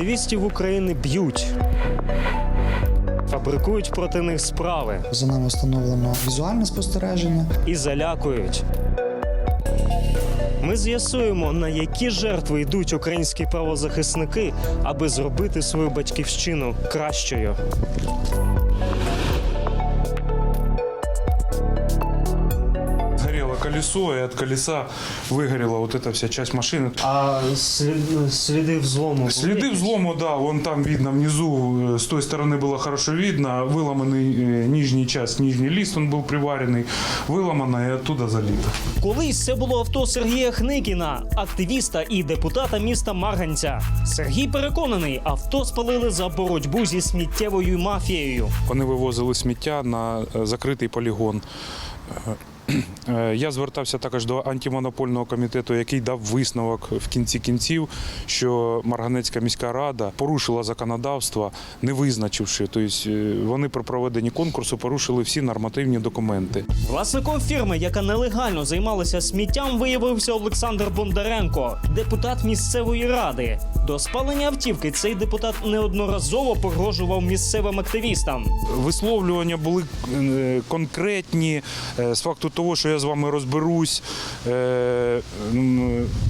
Активістів України б'ють, фабрикують проти них справи За нами встановлено візуальне спостереження. і залякують. Ми з'ясуємо, на які жертви йдуть українські правозахисники, аби зробити свою батьківщину кращою. колесо, и от колеса выгорела вот эта вся часть машины. А сліди взлому Следы взлома, да, вон там видно внизу, э, с той стороны было хорошо видно, выломанный э, нижний часть, нижний лист, он был приваренный, выломано и оттуда залито. Колись це було авто Сергія Хникіна, активіста і депутата міста Марганця. Сергій переконаний, авто спалили за боротьбу зі сміттєвою мафією. Вони вивозили сміття на е, закритий полігон. Е, Я звертався також до антимонопольного комітету, який дав висновок в кінці кінців, що Марганецька міська рада порушила законодавство, не визначивши. Тобто е, вони при проведенні конкурсу порушили всі нормативні документи. Власником фірми, яка нелегально займалася сміттям, виявився Олександр Бондаренко, депутат місцевої ради. До спалення автівки цей депутат неодноразово погрожував місцевим активістам. Висловлювання були е, конкретні з факту того, що я з вами розберусь. Е,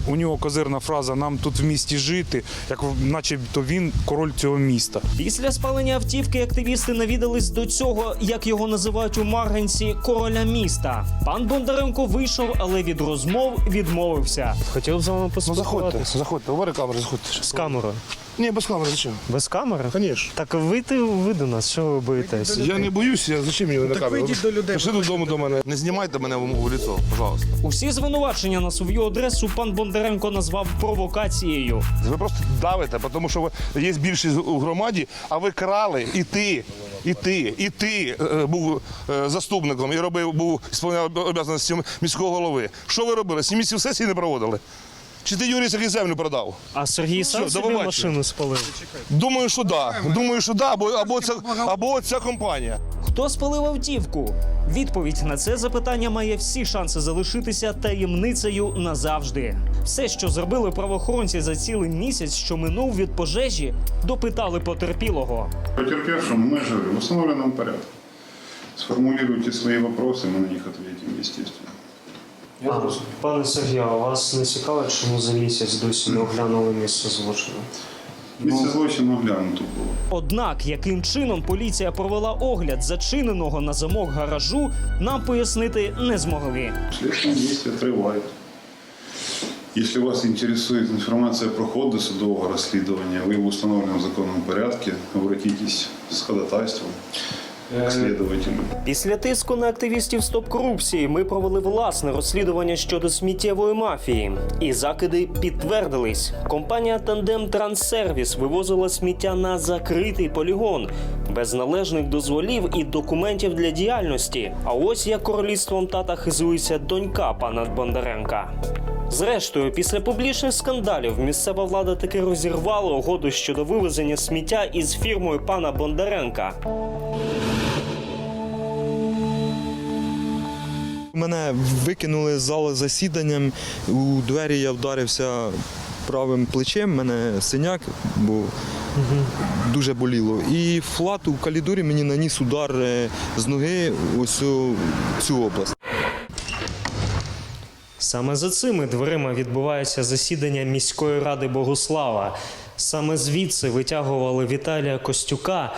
У нього козирна фраза Нам тут в місті жити, як начебто він король цього міста. Після спалення автівки активісти навідались до цього, як його називають у Марганці, короля міста. Пан Бондаренко вийшов, але від розмов відмовився. Хотів з вами Ну заходьте, поспілкуватися. заходьте, говори камери, заходьте. з камерою. Ні, без камери, зачем? Без камери? Конечно. Так вийти ви до нас, що ви боїтесь? Я не боюся, я зачем мені на камеру? вийдіть до людей, Пішли додому до мене. Не знімайте мене в, в лицо, пожалуйста. Усі звинувачення на свою адресу пан Бондаренко назвав провокацією. Ви просто давите, тому що ви є більшість у громаді, а ви крали і ти. І ти, і ти е, був е, заступником і робив, був сповняв обов'язаності міського голови. Що ви робили? Сім місяців сесії не проводили? Чи ти Юрій Сергій землю продав? А Сергій сам Все, до собі побачення. машину спалив. Думаю, що да. Думаю, що да, або, або, ця, або ця компанія. Хто спалив автівку? Відповідь на це запитання має всі шанси залишитися таємницею назавжди. Все, що зробили правоохоронці за цілий місяць, що минув від пожежі, допитали потерпілого. Потерпевшим мы же в установленном порядке. Сформулируйте свои вопросы, мы на них ответим, естественно. Пане Сергію, а вас не цікаво, чому за місяць досі не оглянули місце злочину? Місце злочину оглянуто було. Однак, яким чином поліція провела огляд зачиненого на замок гаражу, нам пояснити не змогли. Следственные действия отрывают. Если вас интересует информация про ход досудового расследования, вы в установленном законном порядке обратитесь с ходатайством к следователю. Після тиску на активістів стоп корупції ми провели власне розслідування щодо сміттєвої мафії. І закиди підтвердились. Компанія Тандем Транссервіс вивозила сміття на закритий полігон без належних дозволів і документів для діяльності. А ось як королівством тата хизується донька пана Бондаренка. Зрештою, після публічних скандалів місцева влада таки розірвала угоду щодо вивезення сміття із фірмою пана Бондаренка. Мене викинули з зали засіданням. У двері я вдарився правим плечем, мене синяк, бо дуже боліло. І флат у калідорі мені наніс удар е, з ноги ось цю область. Саме за цими дверима відбувається засідання міської ради Богослава. Саме звідси витягували Віталія Костюка,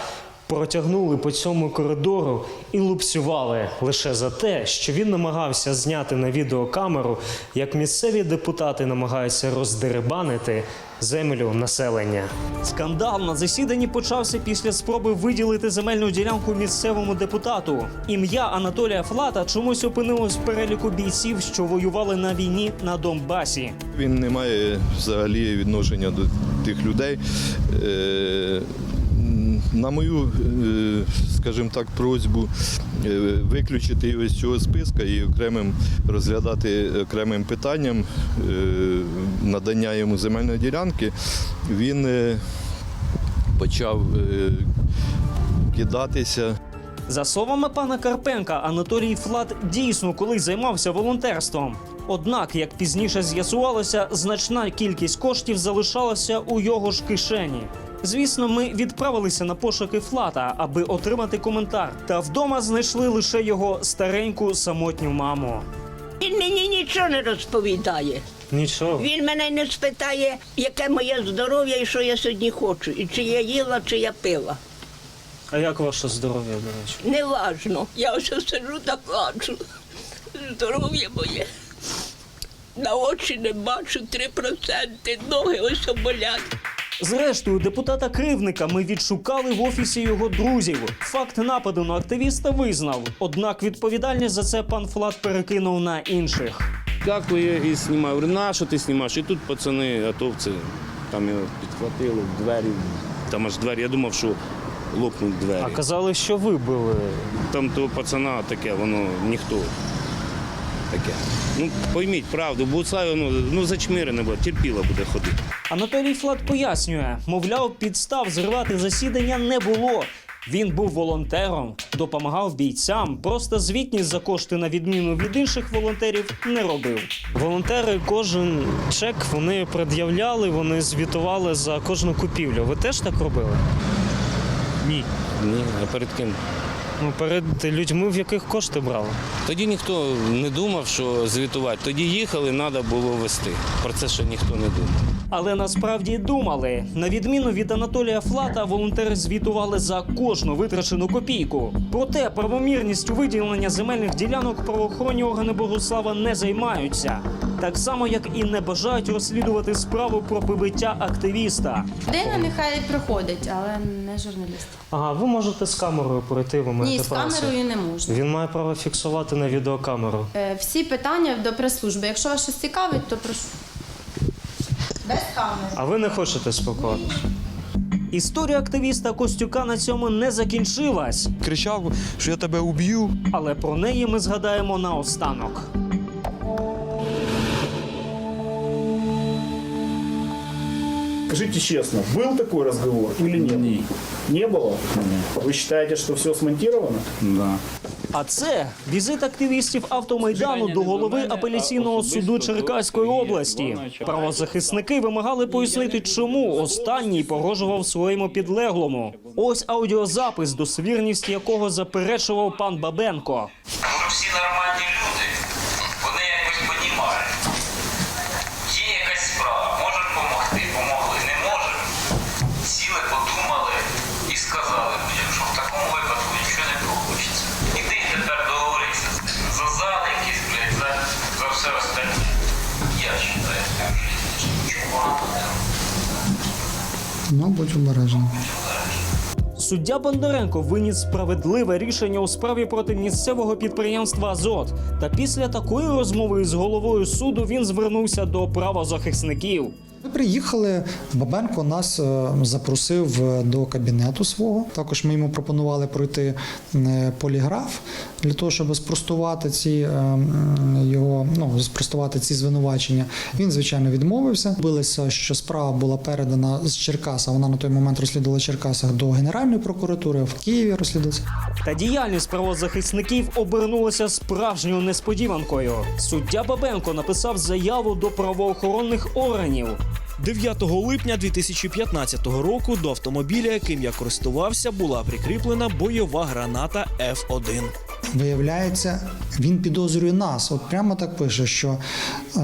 протягнули по цьому коридору і лупцювали лише за те, що він намагався зняти на відеокамеру, як місцеві депутати намагаються роздерибанити землю населення. Скандал на засіданні почався після спроби виділити земельну ділянку місцевому депутату. Ім'я Анатолія Флата чомусь опинилось в переліку бійців, що воювали на війні на Донбасі. Він не має взагалі відношення до тих людей. На мою, е, скажімо так, просьбу е, виключити його з цього списка і окремим розглядати окремим питанням е, надання йому земельної ділянки, він почав кидатися За словами пана Карпенка, Анатолій Флат дійсно колись займався волонтерством. Однак, як пізніше з'ясувалося, значна кількість коштів залишалася у його ж кишені. Звісно, ми відправилися на пошуки флата, аби отримати коментар. Та вдома знайшли лише його стареньку самотню маму. Він мені нічого не розповідає. Нічого. Він мене не спитає, яке моє здоров'я і що я сьогодні хочу, і чи я їла, чи я пила. А як ваше здоров'я, до речі? Неважно. Я ось сиджу та плачу. Здоров'я моє. На очі не бачу 3%, ноги ось болять. Зрештою, депутата Кривника ми відшукали в офісі його друзів. Факт нападу на активіста визнав. Однак відповідальність за це пан Флат перекинув на інших. Дякую і знімаю. Говорю, на що ти знімаєш? І тут пацани, атовці, там його підхватили в двері, там аж двері. Я думав, що лопнуть двері. А казали, що ви били. Там того пацана таке, воно ніхто. Таке. Ну, пойміть правду, Буцай, ну, ну зачмирене буде, терпіла буде ходити. Анатолій Флат пояснює, мовляв, підстав зривати засідання не було. Він був волонтером, допомагав бійцям, просто звітність за кошти на відміну від інших волонтерів не робив. Волонтери кожен чек вони пред'являли, вони звітували за кожну купівлю. Ви теж так робили? Ні. Ні, а перед ким? Ну, перед людьми, в яких кошти брали. Тоді ніхто не думав, що звітувати. Тоді їхали, треба було вести. Про це ще ніхто не думав. Але насправді думали. На відміну від Анатолія Флата, волонтери звітували за кожну витрачену копійку. Проте правомірністю виділення земельних ділянок правоохоронні органи Богослава не займаються. Так само, як і не бажають розслідувати справу про побиття активіста. Людина нехай приходить, але не журналіст. Ага, ви можете з камерою пройти, ви Ні, з камерою не можна. Він має право фіксувати на відеокамеру. Е, Всі питання до прес-служби. Якщо вас щось цікавить, то прошу. Без камери. А ви не хочете спілкуватися? Історія активіста Костюка на цьому не закінчилась, Кричав, що я тебе уб'ю. але про неї ми згадаємо наостанок. Скажите честно, был такой разговор или нет? Не было? Вы считаете, что все смонтировано? А це візит активістів автомайдану до голови апеляційного суду Черкаської області. Правозахисники вимагали пояснити, чому останній погрожував своєму підлеглому. Ось аудіозапис, досвірність якого заперечував пан Бабенко. Ми всі нормальні люди, Ну, будь обережний. Суддя Бондаренко виніс справедливе рішення у справі проти місцевого підприємства Азот. Та після такої розмови з головою суду він звернувся до правозахисників. Ми приїхали. Бабенко нас е, запросив е, до кабінету свого. Також ми йому пропонували пройти е, поліграф для того, щоб спростувати ці його ну спростувати ці звинувачення. Він звичайно відмовився. Билися, що справа була передана з Черкаса. Вона на той момент розслідувала в Черкасах до Генеральної прокуратури, в Києві розслідувалася. Та діяльність правозахисників обернулася справжньою несподіванкою. Суддя Бабенко написав заяву до правоохоронних органів. 9 липня 2015 року до автомобіля, яким я користувався, була прикріплена бойова граната F1. Виявляється, він підозрює нас. От прямо так пише, що е,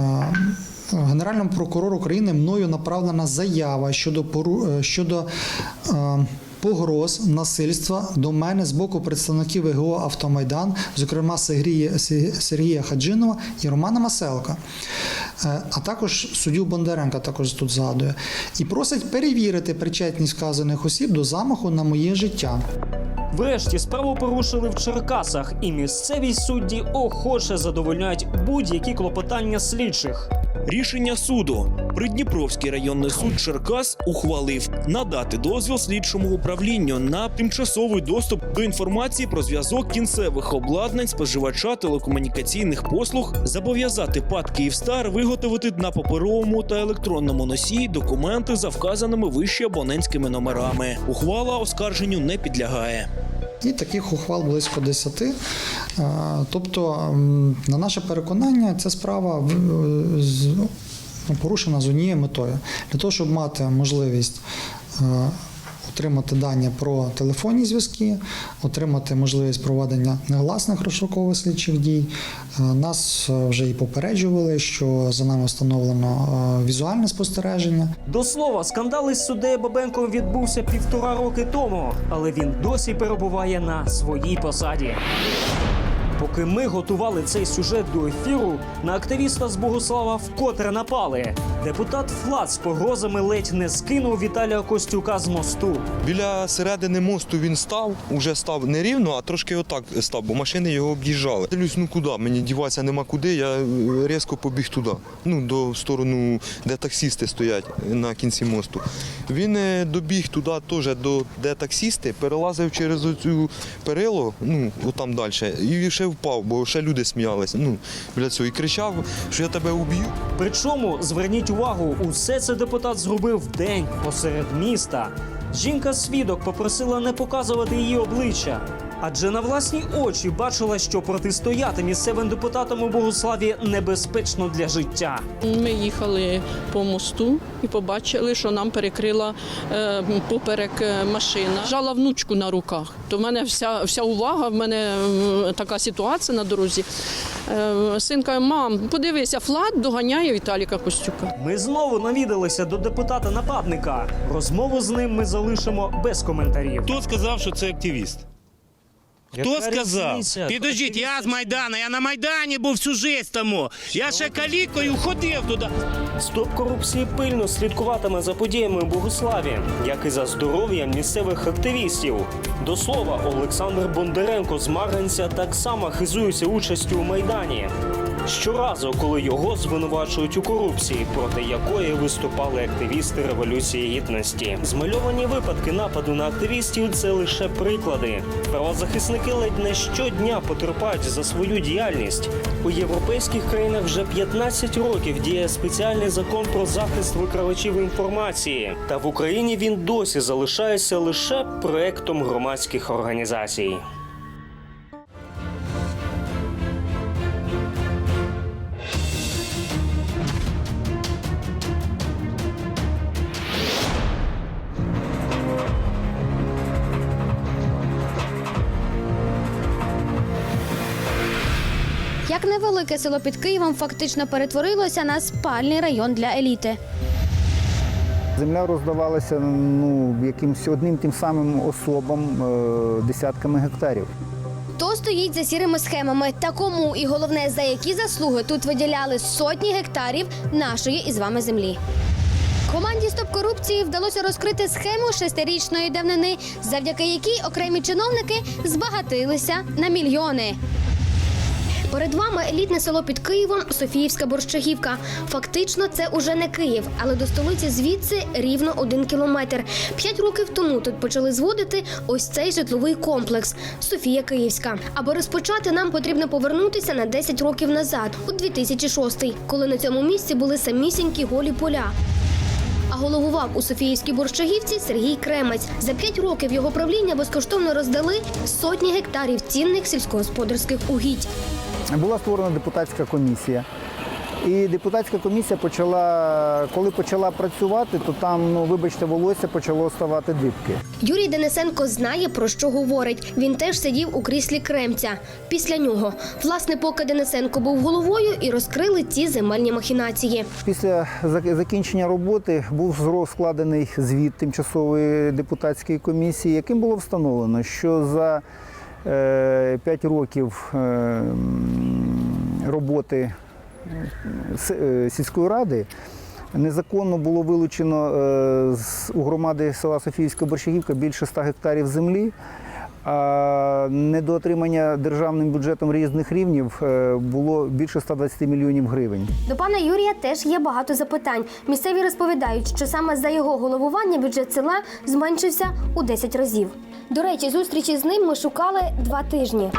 Генеральному прокурору України мною направлена заява щодо е, щодо. Е, Погроз насильства до мене з боку представників ВГО Автомайдан, зокрема Сергія, Хаджинова і Романа Маселка, Е, а також суддю Бондаренка також тут згадує, і просить перевірити причетність вказаних осіб до замаху на моє життя. Врешті справу порушили в Черкасах, і місцеві судді охоче задовольняють будь-які клопотання слідчих. Рішення суду. Придніпровський районний суд Черкас ухвалив надати дозвіл слідчому управлінню на тимчасовий доступ до інформації про зв'язок кінцевих обладнань споживача телекомунікаційних послуг, зобов'язати ПАД Київстар виготовити на паперовому та електронному носії документи за вказаними вище абонентськими номерами. Ухвала оскарженню не підлягає. І таких ухвал близько 10. Е, Тобто, на наше переконання, ця справа ну, порушена з однією метою для того, щоб мати можливість. Отримати дані про телефонні зв'язки, отримати можливість проведення негласних розшукових слідчих дій. Е, Нас е, вже і попереджували, що за нами встановлено е, візуальне спостереження. До слова, скандал із суддею Бабенком відбувся півтора роки тому, але він досі перебуває на своїй посаді. Поки ми готували цей сюжет до ефіру, на активіста з Богослава вкотре напали. Депутат Флат з погрозами ледь не скинув Віталія Костюка з мосту. Біля середини мосту він став, уже став не рівно, а трошки отак став, бо машини його об'їжджали. Дивлюсь, ну куди? Мені діватися нема куди. Я е, різко побіг туди. Ну, до сторону, де таксісти стоять на кінці мосту. Він е, добіг туди теж до де таксісти, перелазив через оцю перило, ну, отам далі, і ще впав, бо ще люди сміялися. Ну, біля цього і кричав, що я тебе уб'ю. Причому, зверніть увагу, усе це депутат зробив день посеред міста. Жінка свідок попросила не показувати її обличчя. Адже на власні очі бачила, що протистояти місцевим депутатам у Богославі небезпечно для життя. Ми їхали по мосту і побачили, що нам перекрила е, поперек е, машина. Жала внучку на руках. То в мене вся, вся увага, в мене така ситуація на дорозі. Е, син каже, мам, подивися, флат доганяє Віталіка Костюка. Ми знову навідалися до депутата нападника. Розмову з ним ми залишимо без коментарів. Хто сказав, що це активіст? Хто сказав? Підождіть, я з Майдана, я на Майдані був всю життя тому. Я ще калікою ходив туди. Стоп корупції пильно слідкуватиме за подіями у Богославі, як і за здоров'ям місцевих активістів. До слова, Олександр Бондаренко з Марганця так само хизується участю у майдані. Щоразу, коли його звинувачують у корупції, проти якої виступали активісти революції гідності. Змальовані випадки нападу на активістів це лише приклади. Правозахисники ледь не щодня потерпають за свою діяльність. У європейських країнах вже 15 років діє спеціальний закон про захист викривачів інформації. Та в Україні він досі залишається лише проектом громадських організацій. Як невелике село під Києвом фактично перетворилося на спальний район для еліти. Земля роздавалася ну, якимось одним тим самим особам е, десятками гектарів. Хто стоїть за сірими схемами та кому і головне за які заслуги тут виділяли сотні гектарів нашої із вами землі. Команді Стоп корупції вдалося розкрити схему шестирічної давнини, завдяки якій окремі чиновники збагатилися на мільйони. Перед вами елітне село під Києвом Софіївська Борщагівка. Фактично, це уже не Київ, але до столиці звідси рівно один кілометр. П'ять років тому тут почали зводити ось цей житловий комплекс Софія Київська. Аби розпочати, нам потрібно повернутися на 10 років назад, у 2006, коли на цьому місці були самісінькі голі поля. А головував у Софіївській борщагівці Сергій Кремець. За п'ять років його правління безкоштовно роздали сотні гектарів цінних сільськогосподарських угідь. Була створена депутатська комісія. І депутатська комісія почала, коли почала працювати, то там, ну вибачте, волосся почало ставати дибки. Юрій Денисенко знає про що говорить. Він теж сидів у кріслі Кремця. Після нього, власне, поки Денисенко був головою і розкрили ці земельні махінації. Після закінчення роботи був складений звіт тимчасової депутатської комісії, яким було встановлено, що за 5 років е, роботи е, е, сільської ради незаконно було вилучено е, у громади села Софіївська Борщагівка більше 100 гектарів землі. А недоотримання державним бюджетом різних рівнів е, було більше 120 мільйонів гривень. До пана Юрія теж є багато запитань. Місцеві розповідають, що саме за його головування бюджет села зменшився у 10 разів. До речі, зустрічі з ним ми шукали два тижні.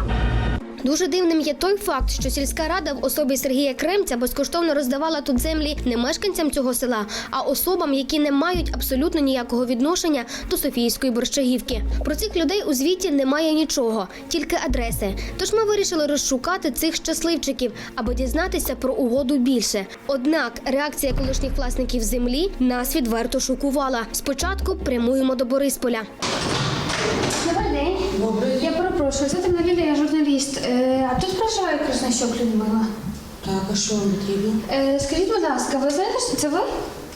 Дуже дивним є той факт, що сільська рада в особі Сергія Кремця безкоштовно роздавала тут землі не мешканцям цього села, а особам, які не мають абсолютно ніякого відношення до Софійської борщагівки. Про цих людей у звіті немає нічого, тільки адреси. Тож ми вирішили розшукати цих щасливчиків, аби дізнатися про угоду більше. Однак реакція колишніх власників землі нас відверто шокувала. Спочатку прямуємо до Борисполя. Добрий день. Добрий. Я перепрошую, це темна Лілія, я журналіст. Е, а тут проживає Краснощок Людмила. Так, а що вам потрібно? Е, скажіть, будь ласка, ви знаєте, що це ви?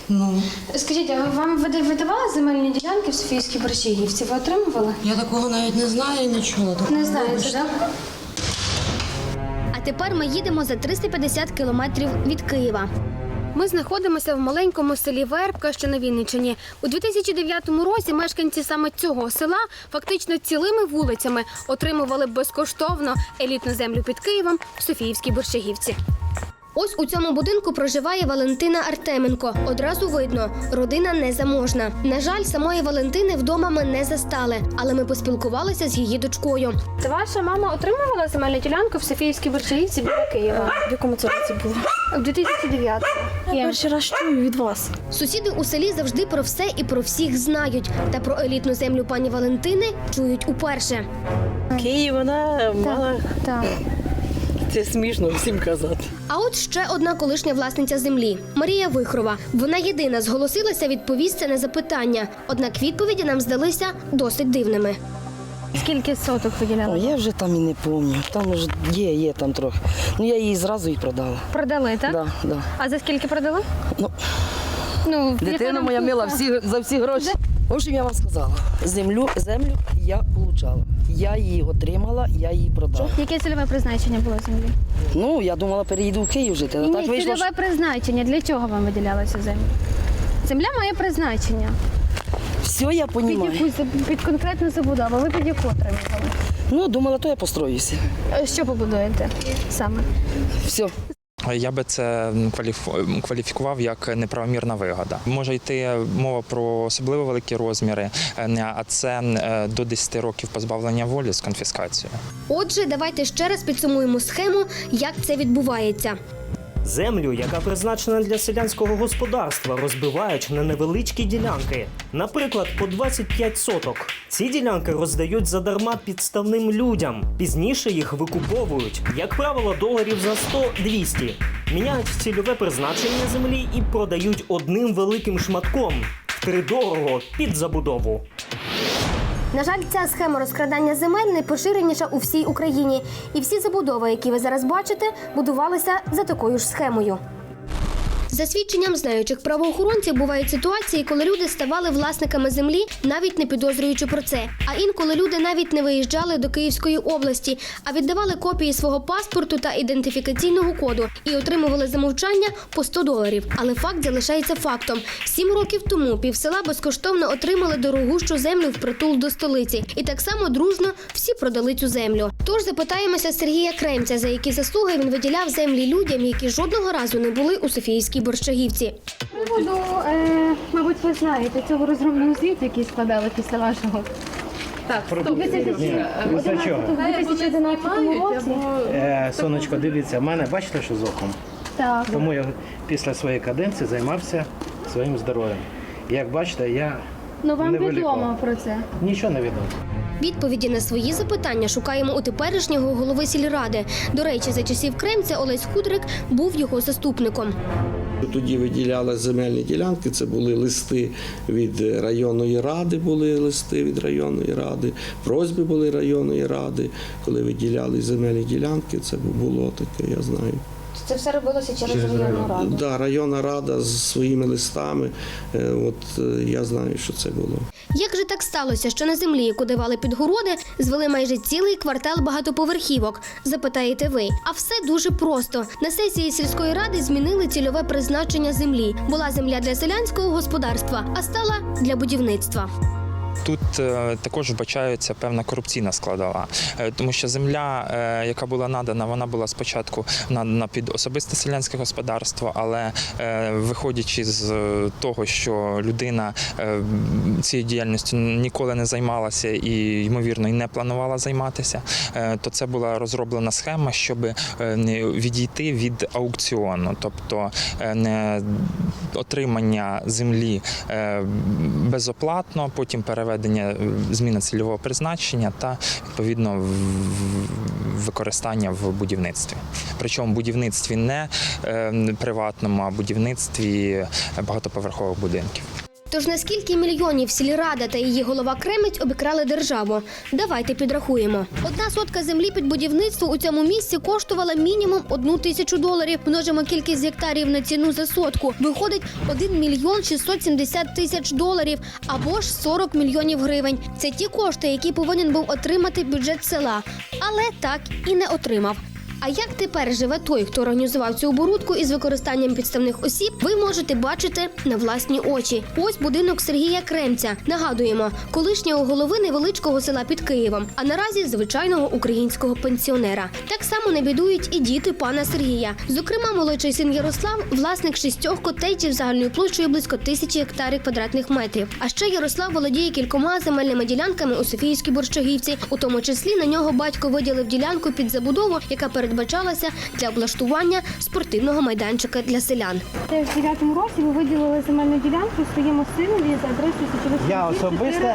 Ну, Скажіть, а вам вида- видавали земельні ділянки в Софійській Борщагівці? Ви отримували? я такого навіть не знаю, нічого такого. Не знаєте, так? А тепер ми їдемо за 350 кілометрів від Києва. Ми знаходимося в маленькому селі Вербка, що на Вінниччині. У 2009 році мешканці саме цього села фактично цілими вулицями отримували безкоштовно елітну землю під Києвом в Софіївській Борщагівці. Ось у цьому будинку проживає Валентина Артеменко. Одразу видно, родина незаможна. На жаль, самої Валентини вдома ми не застали, але ми поспілкувалися з її дочкою. Та ваша мама отримувала земельну ділянку в Софійській Борщагівці біля Києва. В якому це році було? У 2009 Я перший раз чую від вас. Сусіди у селі завжди про все і про всіх знають. Та про елітну землю пані Валентини чують уперше. Київ, вона мала. Так. Це смішно всім казати. А от ще одна колишня власниця землі Марія Вихрова. Вона єдина зголосилася відповісти на запитання. Однак відповіді нам здалися досить дивними. Скільки соток виділяли? Я вже там і не пам'ятаю. Там вже є, є там трохи. Ну я її зразу і продала. Продали, так? Да, да. А за скільки продали? Ну, Ну, яка дитина нам моя мила всі, за всі гроші. В общем, я вам сказала, землю, землю я получала. Я її отримала, я її продала. Яке цільове призначення було землі? Ну, я думала, переїду в Київ жити. Ні, так вийшло, цільове що... призначення. Для чого вам виділяли цю землю? Земля має призначення. все я Під, розумію. яку, під конкретну забудову. Ви під яку отримували? Ну, думала, то я построюся. Е, Що побудуєте саме? Все. Я би це кваліфікував як неправомірна вигода. Може йти мова про особливо великі розміри, е, а це е, до 10 років позбавлення волі з конфіскацією. Отже, давайте ще раз підсумуємо схему, як це відбувається. Землю, яка призначена для селянського господарства, розбивають на невеличкі ділянки, наприклад, по 25 соток. Ці ділянки роздають задарма підставним людям. Пізніше їх викуповують, як правило, доларів за 100-200. Міняють цільове призначення землі і продають одним великим шматком втридорого під забудову. На жаль, ця схема розкрадання земель найпоширеніша у всій Україні, і всі забудови, які ви зараз бачите, будувалися за такою ж схемою. За свідченням знаючих правоохоронців бувають ситуації, коли люди ставали власниками землі, навіть не підозрюючи про це. А інколи люди навіть не виїжджали до Київської області, а віддавали копії свого паспорту та ідентифікаційного коду і отримували за мовчання по 100 доларів. Але факт залишається фактом: сім років тому півсела безкоштовно отримали дорогущу землю впритул до столиці, і так само дружно всі продали цю землю. Тож запитаємося Сергія Кремця, за які заслуги він виділяв землі людям, які жодного разу не були у Софійській Борщагівці. Приводу, е, мабуть, ви знаєте цього розробного звіту, який складали після вашого. Так, у 2011 році. Е, сонечко, дивіться, в мене бачите, що з оком? Так. Тому я після своєї каденції займався своїм здоров'ям. Як бачите, я Ну вам не відомо про це. Нічого не відомо. Відповіді на свої запитання шукаємо у теперішнього голови сільради. До речі, за часів Кремця Олесь Худрик був його заступником. Тоді виділяли земельні ділянки. Це були листи від районної ради, були листи від районної ради, просьби були районної ради, коли виділяли земельні ділянки. Це було таке, я знаю. Це все робилося через районну раду. Да, районна рада з своїми листами. е, От е, я знаю, що це було. Як же так сталося, що на землі, яку давали під городи, звели майже цілий квартал багатоповерхівок? Запитаєте ви. А все дуже просто. На сесії сільської ради змінили цільове призначення землі. Була земля для селянського господарства, а стала для будівництва. Тут е, також вбачається певна корупційна складова, Е, тому що земля, е, яка була надана, вона була спочатку надана під особисте селянське господарство, але виходячи з того, що людина цією діяльністю ніколи не займалася і, ймовірно, і не планувала займатися, то це була розроблена схема, щоб відійти від аукціону, тобто отримання землі безоплатно, потім переведення е, зміни цільового призначення та відповідно використання в будівництві. Причому будівництві не е, приватному, а будівництві багатоповерхових будинків. Тож наскільки мільйонів сільрада та її голова Кремець обікрали державу? Давайте підрахуємо. Одна сотка землі під будівництво у цьому місці коштувала мінімум одну тисячу доларів. Множимо кількість гектарів на ціну за сотку. Виходить 1 мільйон 670 тисяч доларів або ж 40 мільйонів гривень. Це ті кошти, які повинен був отримати бюджет села, але так і не отримав. А як тепер живе той, хто організував цю оборудку із використанням підставних осіб, ви можете бачити на власні очі. Ось будинок Сергія Кремця. Нагадуємо, колишнього голови невеличкого села під Києвом, а наразі звичайного українського пенсіонера. Так само не бідують і діти пана Сергія. Зокрема, молодший син Ярослав, власник шістьох котеджів загальною площею близько тисячі гектарів квадратних метрів. А ще Ярослав володіє кількома земельними ділянками у Софійській Борщагівці. У тому числі на нього батько виділив ділянку під забудову, яка передбачалася для облаштування спортивного майданчика для селян. Це в 9 році ви виділили земельну ділянку своєму синові за адресою Січових Я особисто,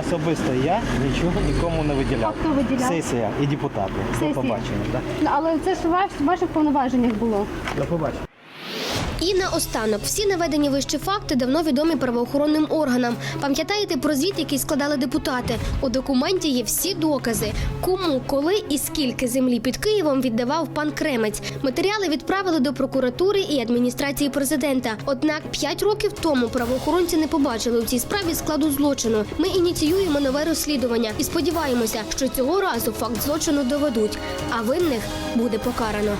особисто я нічого нікому не виділяв. А хто виділяв? Сесія і депутати. Сесія. До побачення. Да. Але це ж ваш- в ваших повноваженнях було. До побачення. І наостанок, всі наведені вищі факти давно відомі правоохоронним органам. Пам'ятаєте про звіт, який складали депутати? У документі є всі докази, кому, коли і скільки землі під Києвом віддавав пан Кремець. Матеріали відправили до прокуратури і адміністрації президента. Однак п'ять років тому правоохоронці не побачили у цій справі складу злочину. Ми ініціюємо нове розслідування і сподіваємося, що цього разу факт злочину доведуть, а винних буде покарано.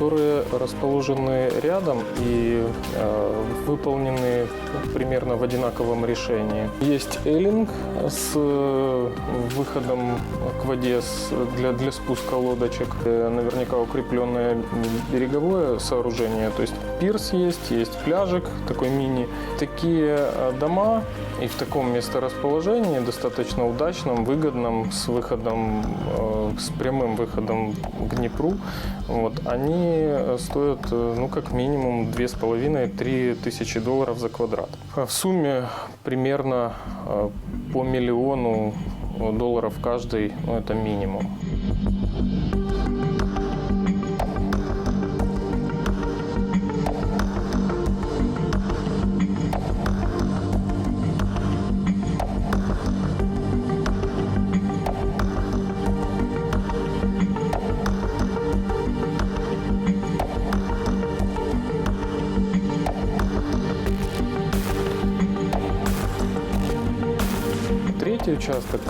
Которые расположены рядом и э, выполнены примерно в одинаковом решении. Есть эллинг с э, выходом к воде для, для спуска лодочек, Э, наверняка укрепленное береговое сооружение, то есть пирс есть, есть пляжик такой мини. Такие э, дома и в таком месторасположении, достаточно удачном, выгодном, с выходом, э, с прямым выходом к Днепру, вот, они стоят, э, ну, как минимум, 2,5-3 тысячи долларов за квадрат. А В сумме примерно э, по миллиону долларов каждый, ну, это минимум.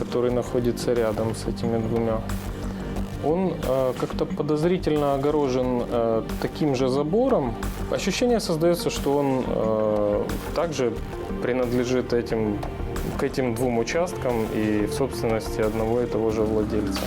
который находится рядом с этими двумя, он э, как-то подозрительно огорожен э, таким же забором. Ощущение создается, что он э, также принадлежит этим, к этим двум участкам и в собственности одного и того же владельца.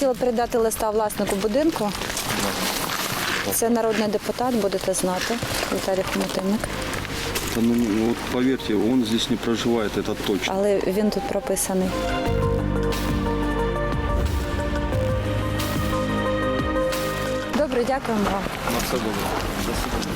Хотіла передати листа власнику будинку. Це народний депутат, будете знати, Віталій Хомутинник. Да ну, не- вот поверьте, он здесь не проживает, это точно. Але він тут прописаний. Добре, дякуємо вам. На все добре. До свидания.